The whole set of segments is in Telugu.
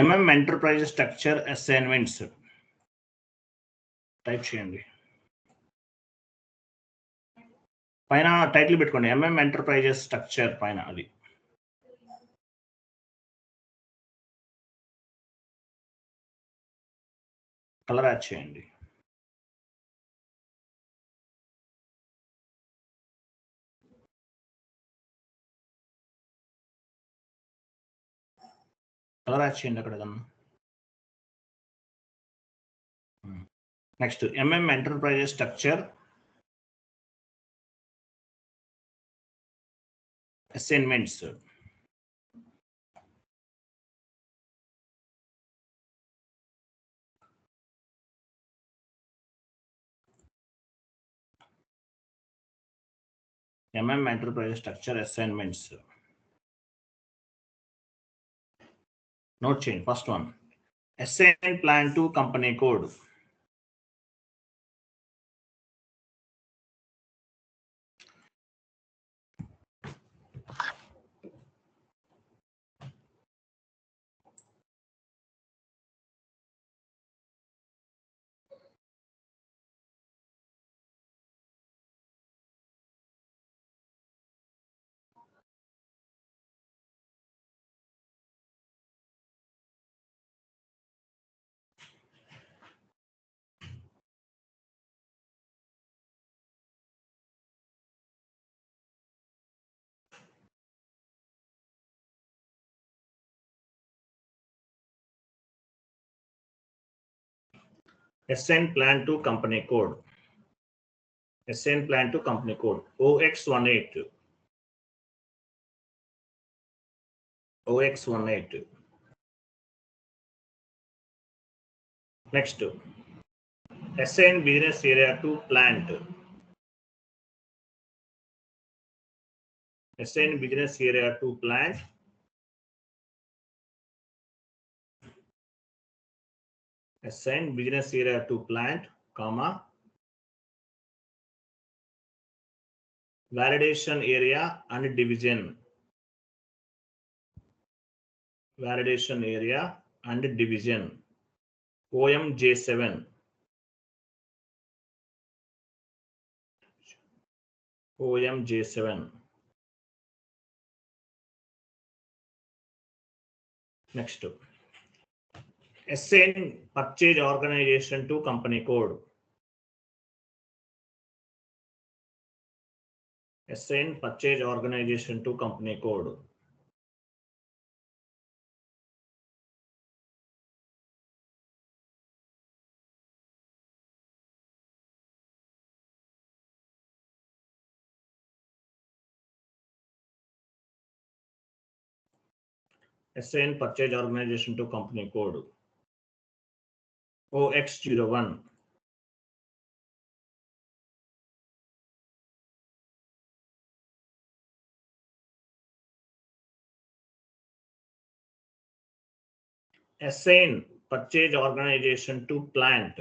MM enterprise structure assignments type చేయండి. పైన టైటిల్ పెట్టుకోండి. ఎంఎం ఎంటర్ప్రైజెస్ స్ట్రక్చర్ పైన అది. కలర్ యాడ్ చేయండి. కలర్ యాడ్ చేయండి అక్కడ ఏదన్నా. Next MM enterprises structure assignments MM enterprises structure assignments Note chain, first one. Ascent plan to company code. Assign plan to company code. Assign plan to company code. Ox18 ox18 next. Assign business area to plant. Assign business area to plant assign business area to plant, comma, validation area and division. Validation area and division. OMJ7. OMJ7. Next. Assign purchase organization to company code. Assign purchase organization to company code. Assign purchase organization to company code. OX01. Assign purchase organization to plant.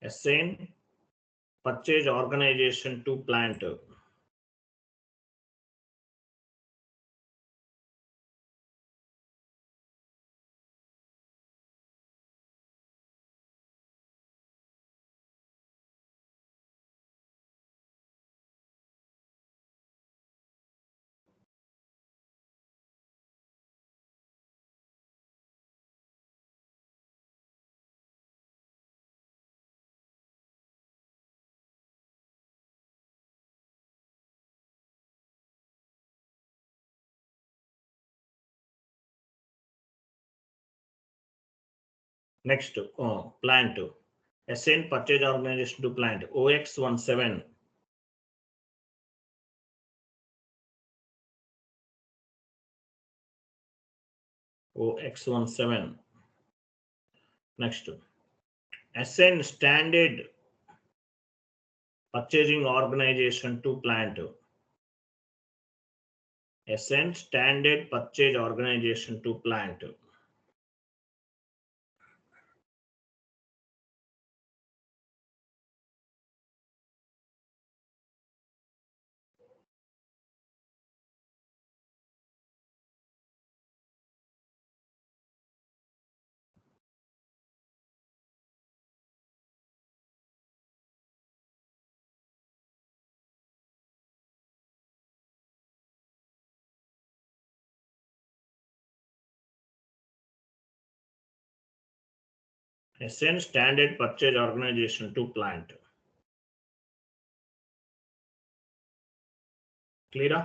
Assign purchase organization to plant. Next, oh, plant. Assign purchase organization to plant. OX17. OX17. Next, assign standard purchasing organization to plant. Assign standard purchase organization to plant. Assign standard purchase organization to plant క్లియరా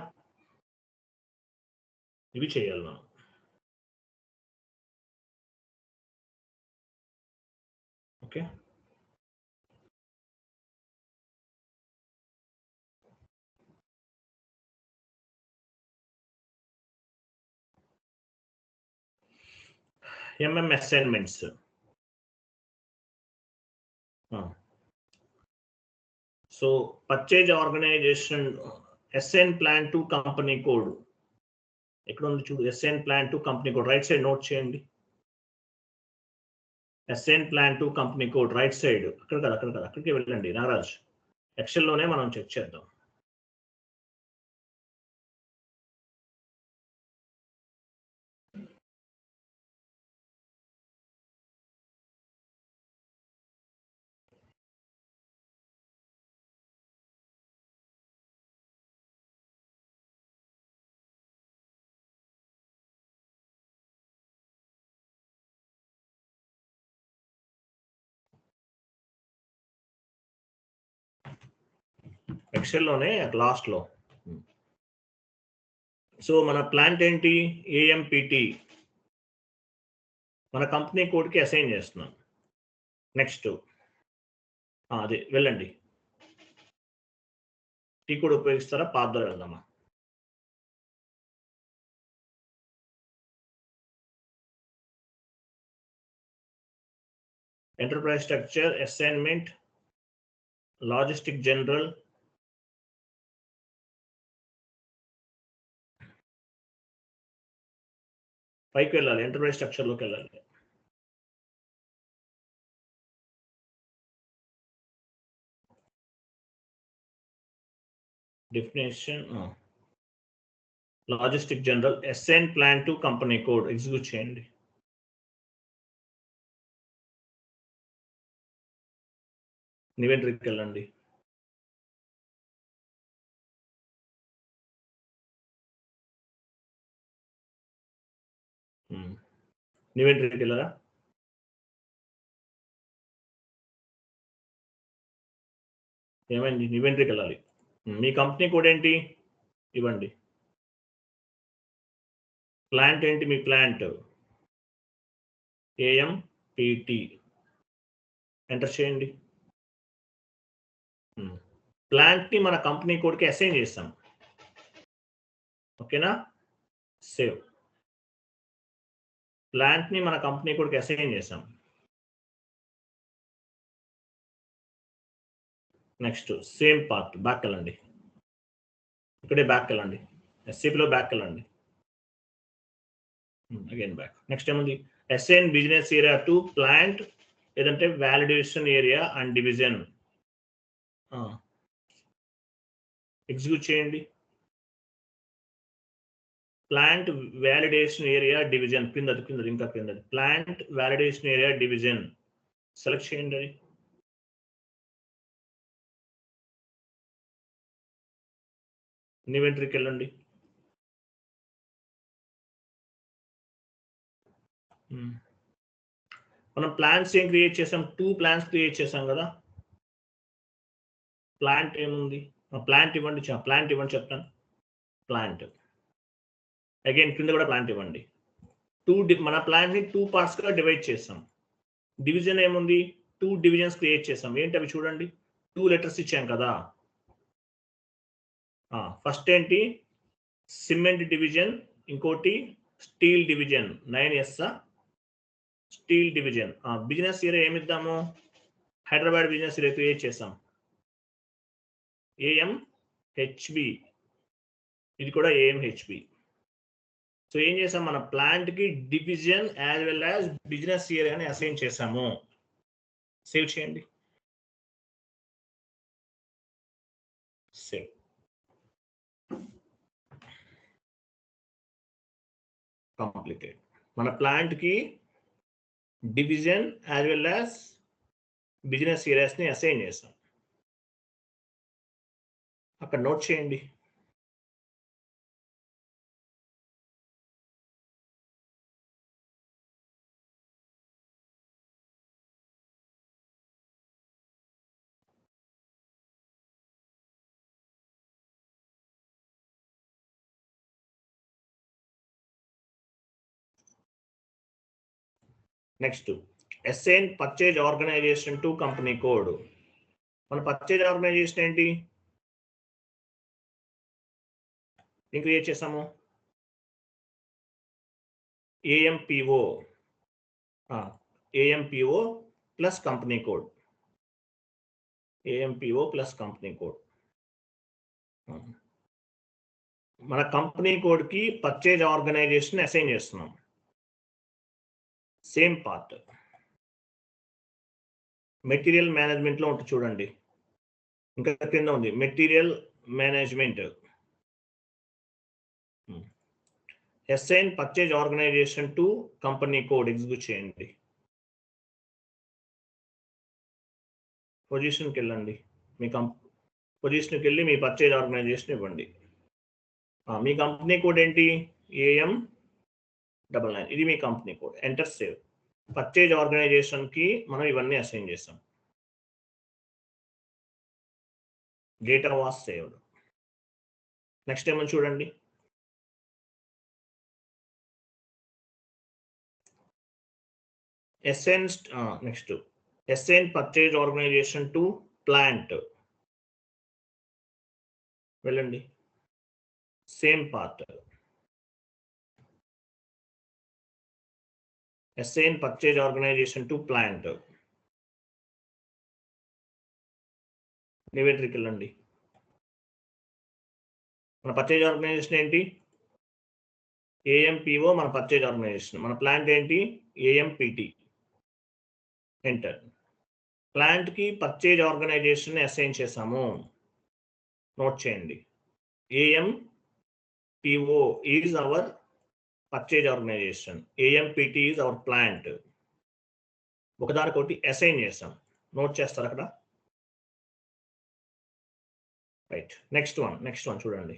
ఇవి చేయాలి మనం okay MM assignments so purchase organization assign plant to company code ఎక్కడ ఉంది చూడు assign plant to company code right side note చేయండి. Assign plant to company code right side అక్కడ కదా అక్కడ కదా అక్కడికి వెళ్ళండి నాగరాజ్. ఎక్సెల్లోనే మనం చెక్ చేద్దాం. ఎక్సెల్లోనే లాస్ట్లో సో మన ప్లాంట్ ఏంటి? ఏఎంపిటి మన కంపెనీ కోడ్కి అసైన్ చేస్తున్నాం. నెక్స్ట్ అదే వెళ్ళండి. టీ కోడ్ ఉపయోగిస్తారా? పాత వెళ్దామా? Enterprise structure assignment logistic general పైకి వెళ్ళాలి ఎంటర్ప్రైజ్ స్ట్రక్చర్లోకి వెళ్ళాలి. Definition logistic general assign plant to company code execute చేయండి. నివెంట్రీకి వెళ్ళండి. నివెంట్రీకి వెళ్ళరా ఏమైంది? నివెంట్రీకి వెళ్ళాలి మీ కంపెనీ కోడ్ ఏంటి? ఇవ్వండి. ప్లాంట్ ఏంటి మీ ప్లాంట్ ఏఎంపిటి ఎంటర్ చేయండి. ప్లాంట్ని మన కంపెనీ కోడ్కి అసైన్ చేస్తాం. ఓకేనా సేవ్ ప్లాంట్ని మన కంపెనీ కూడా అసైన్ చేస్తాం నెక్స్ట్ సేమ్ పార్ట్ బ్యాక్ వెళ్ళండి. ఇక్కడే బ్యాక్ వెళ్ళండి. ఎస్సీపీలో బ్యాక్ వెళ్ళండి. అగైన్ బ్యాక్ నెక్స్ట్ ఏముంది? Assign business area to plant లేదంటే validation area and division. Execute చేయండి. ప్లాంట్ వ్యాలిడేషన్ ఏరియా డివిజన్ కిందది కిందది ఇంకా కిందది plant validation area division. Select చేయండి అది? ఇన్వెంటరీకి వెళ్ళండి. మనం ప్లాన్స్ ఏం క్రియేట్ చేసాం? టూ ప్లాన్స్ క్రియేట్ చేసాం కదా? ప్లాంట్ ఏముంది? ప్లాంట్ ఇవ్వండి ప్లాంట్ ఇవ్వండి చెప్తాను. ప్లాంట్. అగైన్ కింద కూడా ప్లాంట్ ఇవ్వండి. టూ మన ప్లాంట్ని టూ పార్ట్స్గా డివైడ్ చేస్తాం. డివిజన్ ఏముంది? టూ డివిజన్స్ క్రియేట్ చేసాం ఏంటి అవి చూడండి? టూ లెటర్స్ ఇచ్చాం కదా. ఫస్ట్ ఏంటి? సిమెంట్ డివిజన్ ఇంకోటి steel division nine S steel division business area ఏమిద్దాము Hyderabad business area create చేసాం ఏఎం హెచ్బి ఇది కూడా ఏఎం హెచ్బి సో ఏం చేసాం? మన ప్లాంట్కి division as well as business ఏరియాని అసైన్ చేసాము. సేవ్ చేయండి. సేవ్ కంప్లీటెడ్ మన ప్లాంట్కి division as well as business ఏరియాస్ని assign చేస్తాం అక్కడ నోట్ చేయండి. Next assign purchase organization to company code మన పర్చేజ్ ఆర్గనైజేషన్ ఏంటి? ఏం క్రియేట్ చేసాము AMPO AMPO plus company code AMPO plus company code మన కంపెనీ కోడ్కి పర్చేజ్ ఆర్గనైజేషన్ అసైన్ చేస్తున్నాం. Same part. మెటీరియల్ మేనేజ్మెంట్లో ఉంటుంది చూడండి. ఇంకా కింద ఉంది. Material management. Assign purchase organization to company code execute చేయండి. పొజిషన్కి వెళ్ళండి. మీ కం పొజిషన్కి వెళ్ళి మీ పర్చేజ్ ఆర్గనైజేషన్ ఇవ్వండి. మీ కంపెనీ కోడ్ ఏంటి? AM double nine. ఇది మీ company code. Enter save purchase ఆర్గనైజేషన్కి మనం ఇవన్నీ అసైన్ చేస్తాం. డేటా వాస్ సేవ్డ్ నెక్స్ట్ ఏమని చూడండి? Assign next assign purchase organization to plant వెళ్ళండి. Same part assign purchase organization to plant నివేట్రికి వెళ్ళండి మన పర్చేజ్ ఆర్గనైజేషన్ ఏంటి? ఏఎంపిఓ మన పర్చేజ్ ఆర్గనైజేషన్ మన ప్లాంట్ ఏంటి? ఏఎంపిటి ఎంటర్ ప్లాంట్కి పర్చేజ్ ఆర్గనైజేషన్ అసైన్ చేసాము నోట్ చేయండి. AM PO is our purchase organization AMPT is our plant ఒకదానికొకటి అసైన్ చేస్తాం. నోట్ చేస్తారు అక్కడ? Right next one next one చూడండి.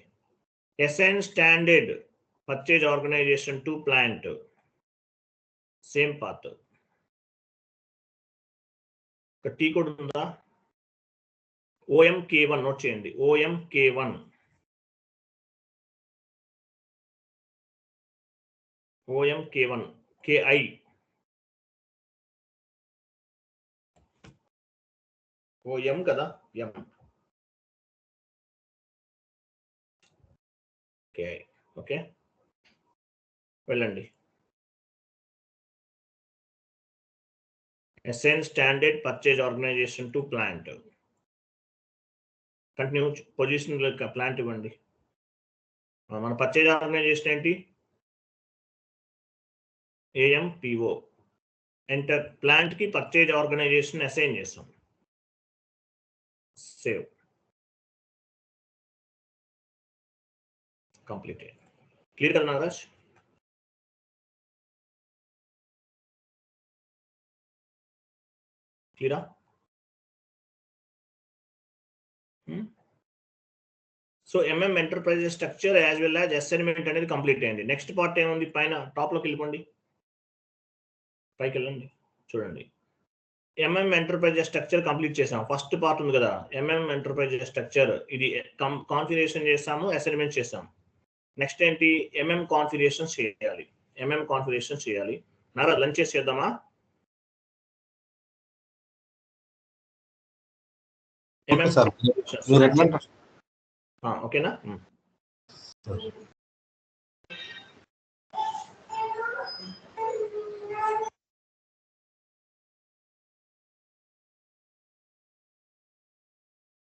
Assign standard purchase organization to plant same path ఒక టీ కోడ్ ఉందా? ఓఎం కే వన్ నోట్ చేయండి. OM K one OM K one KI OM కదా? ఎం. KI okay. వెళ్ళండి. Assign standard purchase organization to plant. Continue position plant ఇవ్వండి. మన పర్చేజ్ ఆర్గనైజేషన్ ఏంటి? ఏఎంపిఓ ఎంటర్ ప్లాంట్కి పర్చేజ్ ఆర్గనైజేషన్ అసైన్ చేస్తాం. సేవ్ కంప్లీటెడ్ క్లియర్ కదా నాగరాజ్? క్లియరా so MM enterprises structure as well as assignment అనేది కంప్లీట్ అయింది. నెక్స్ట్ పార్ట్ ఏముంది? పైన టాప్లోకి వెళ్ళిపోండి. పైకి వెళ్ళండి. చూడండి. ఎంఎం ఎంటర్ప్రైజ్ స్ట్రక్చర్ కంప్లీట్ చేసాం ఫస్ట్ పార్ట్ ఉంది కదా. ఎంఎం ఎంటర్ప్రైజ్ స్ట్రక్చర్ ఇది కాన్ఫిగరేషన్ చేసాము అసైన్మెంట్ చేసాం నెక్స్ట్ ఏంటి? ఎంఎం కాన్ఫిగరేషన్ చేయాలి. ఎంఎం కాన్ఫిగరేషన్ చేయాలి. నారా లంచ్ చేసి చేద్దామా ఓకే సార్ మీరు ఎట్లా ఓకేనా.